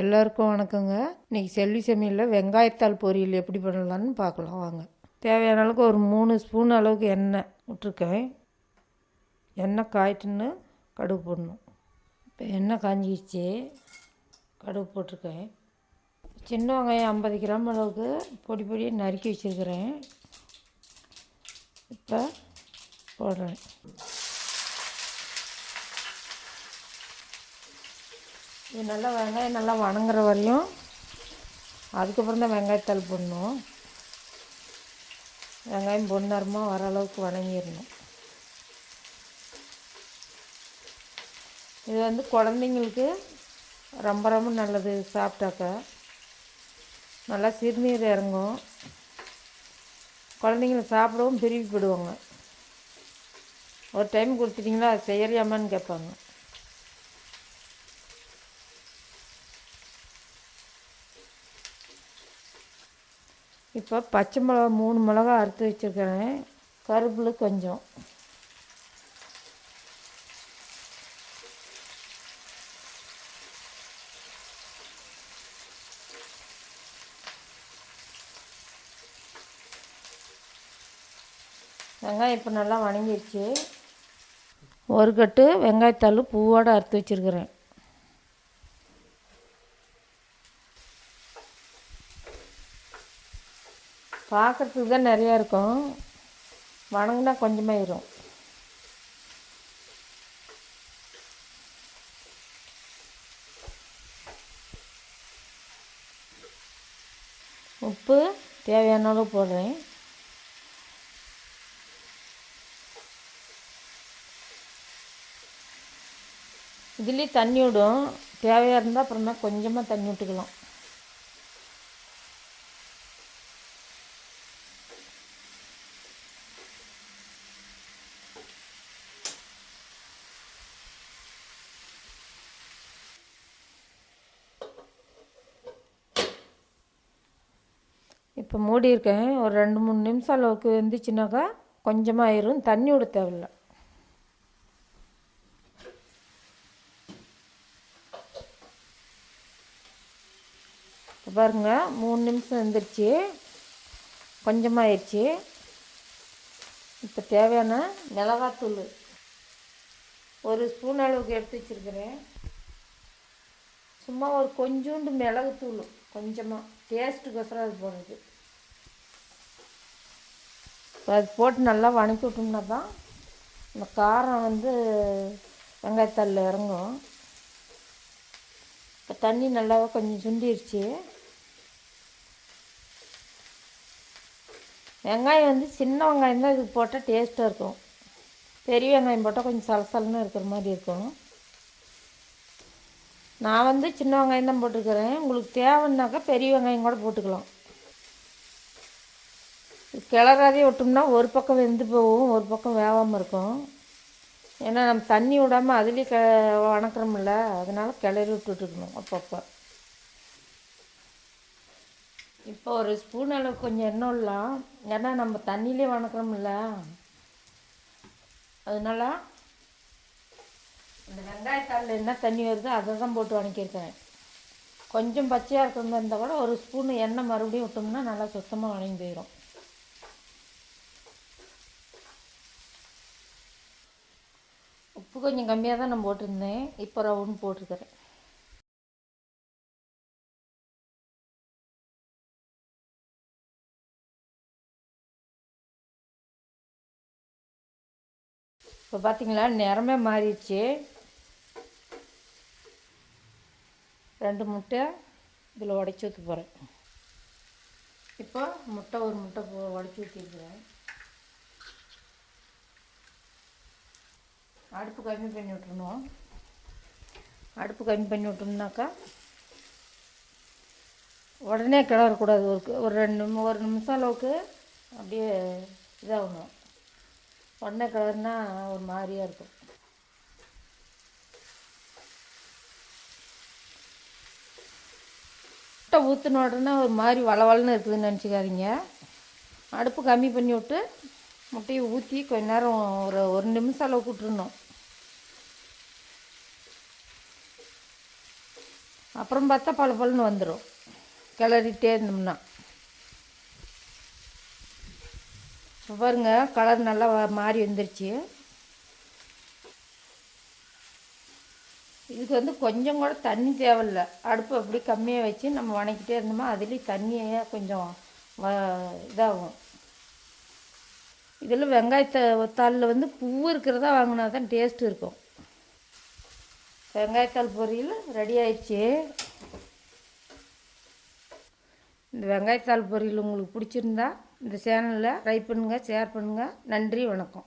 எல்லாருக்கும் வணக்கங்க. இன்றைக்கி செல்வி சமையலில் வெங்காயத்தால் பொரியல் எப்படி பண்ணலான்னு பார்க்கலாம் வாங்க. தேவையான அளவுக்கு ஒரு மூணு ஸ்பூன் அளவுக்கு எண்ணெய் விட்ருக்கேன் எண்ணெய் காய்ட்டுன்னு கடுகு போடணும். இப்போ எண்ணெய் காஞ்சிச்சு கடுகு போட்டிருக்கேன். சின்ன வெங்காயம் ஐம்பது கிராம் அளவுக்கு பொடி பொடியாக நறுக்கி வச்சுருக்கிறேன். இப்போ போடுறேன். இது நல்லா வெங்காயம் நல்லா வணங்குற வரையும் அதுக்கப்புறம் தான் வெங்காயத்தால் போடணும். வெங்காயம் பொன்னரமாக வர அளவுக்கு வணங்கிடணும். இது வந்து குழந்தைங்களுக்கு ரொம்ப ரொம்ப நல்லது சாப்பிட்டாக்க. நல்லா சிறுநீர் இறங்கும். குழந்தைங்கள சாப்பிடவும் பிரிவுப்படுவாங்க ஒரு டைம் கொடுத்துட்டிங்களா? அது செய்யறியாமான்னு கேட்பாங்க. இப்போ பச்சை மிளகா மூணு மிளகா அறுத்து வச்சுருக்கிறேன். கருப்பில் கொஞ்சம். வெங்காயம் இப்போ நல்லா வணங்கிடுச்சு. ஒரு கட்டு வெங்காயத்தாள் பூவோடு அறுத்து வச்சுருக்கிறேன். பார்க்குறதுக்கு தான் நிறையா இருக்கும். வணங்கினா கொஞ்சமாயிரும். உப்பு தேவையான அளவு போடுறேன். இதுலேயும் தண்ணி விடும். தேவையாக இருந்தால் அப்புறமா கொஞ்சமாக தண்ணி விட்டுக்கலாம். இப்போ மூடி இருக்கேன் ஒரு ரெண்டு மூணு நிமிஷம் அளவுக்கு வெந்துச்சுனாக்கா கொஞ்சமாக ஆயிரும் தண்ணி விட தேவையில்ல. இப்போ பாருங்க மூணு நிமிஷம் வந்துருச்சு. கொஞ்சமாக ஆயிடுச்சு இப்போ தேவையான மிளகாத்தூள் ஒரு ஸ்பூன் அளவுக்கு எடுத்து வச்சுருக்கிறேன். சும்மா ஒரு கொஞ்சோண்டு மிளகுத்தூள் கொஞ்சமாக டேஸ்ட்டுக்கோசரம் அது போடுறது. அது போட்டு நல்லா வணக்கி விட்டோம்னா தான் இந்த காரம் வந்து வெங்காயத்தாளில் இறங்கும். இப்போ தண்ணி நல்லா கொஞ்சம் சுண்டிடுச்சு வெங்காயம் வந்து சின்ன வெங்காயம் தான் இதுக்கு போட்டால் டேஸ்ட்டாக இருக்கும். பெரிய வெங்காயம் போட்டால் கொஞ்சம் சலசலன்னு இருக்கிற மாதிரி இருக்கும். நான் வந்து சின்ன வெங்காயம் தான் போட்டிருக்கிறேன். உங்களுக்கு தேவைன்னாக்கா பெரிய வெங்காயம் கூட போட்டுக்கலாம். கிளறாதே விட்டோம்னா ஒரு பக்கம் வெந்து போகும் ஒரு பக்கம் வேகாமல் இருக்கும். ஏன்னா நம்ம தண்ணி விடாமல் அதுலேயே க வணக்கிறோம்ல அதனால் கிளறி விட்டுட்டுருக்கணும் அப்பப்போ. இப்போ ஒரு ஸ்பூன் அளவு கொஞ்சம் எண்ணெய் விடலாம். ஏன்னா நம்ம தண்ணியிலே வணக்கிறோம்ல. அதனால இந்த வெங்காயத்தாளில் என்ன தண்ணி வருதோ அதை தான் போட்டு வணக்கியிருக்கேன். கொஞ்சம் பச்சையாக இருக்கிறதா இருந்தால் கூட ஒரு ஸ்பூன் எண்ணெய் மறுபடியும் விட்டோம்னா நல்லா சுத்தமாக வணங்கி போயிடும் உப்பு கொஞ்சம் கம்மியாக தான் நான் போட்டிருந்தேன். இப்போ ரவுண்ட் போட்டிருக்கிறேன். இப்போ பார்த்தீங்களா நிறமே மாறிடுச்சு. ரெண்டு முட்டை இதில் உடச்சி ஊற்ற போகிறேன் இப்போ முட்டை ஒரு முட்டை போ உடச்சி ஊற்றிருக்கிறேன் அடுப்பு கம்மி பண்ணி விட்டுருணும் அடுப்பு கம்மி பண்ணி விட்டோம்னாக்கா உடனே கிளறக்கூடாது ஒரு ஒரு ரெண்டு நிமி- ஒரு நிமிஷம் அளவுக்கு அப்படியே இதாகணும். உடனே கிளறுனா ஒரு மாதிரியாக இருக்கும். முட்டை ஊற்றின உடனே ஒரு மாதிரி வளவலன்னு இருக்குதுன்னு நினச்சிக்காதீங்க. அடுப்பு கம்மி பண்ணி விட்டு முட்டையை ஊற்றி கொஞ்ச நேரம் ஒரு ஒரு நிமிஷம் அளவுக்கு விட்டுருணும் அப்புறம் பார்த்தா பல பலன்னு வந்துடும் கிளறிட்டே இருந்தோம்னா. இப்போ பாருங்க கலர் நல்லா மாறி வந்துருச்சு. இதுக்கு வந்து கொஞ்சம் கூட தண்ணி தேவையில்ல. அடுப்பு அப்படி கம்மியாக வச்சு நம்ம வணக்கிட்டே இருந்தோமா அதுலேயும் தண்ணியே கொஞ்சம் வ இதாகும். இதில் வெங்காயத்தை தாளில் வந்து பூ இருக்கிறதா வாங்கினா தான் டேஸ்ட் இருக்கும். வெங்காயத்தாள் பொரியல் ரெடி ஆயிடுச்சு. இந்த வெங்காயத்தாள் பொரியல் உங்களுக்கு பிடிச்சிருந்தா இந்த சேனலில் ட்ரை பண்ணுங்கள் ஷேர் பண்ணுங்கள் நன்றி வணக்கம்.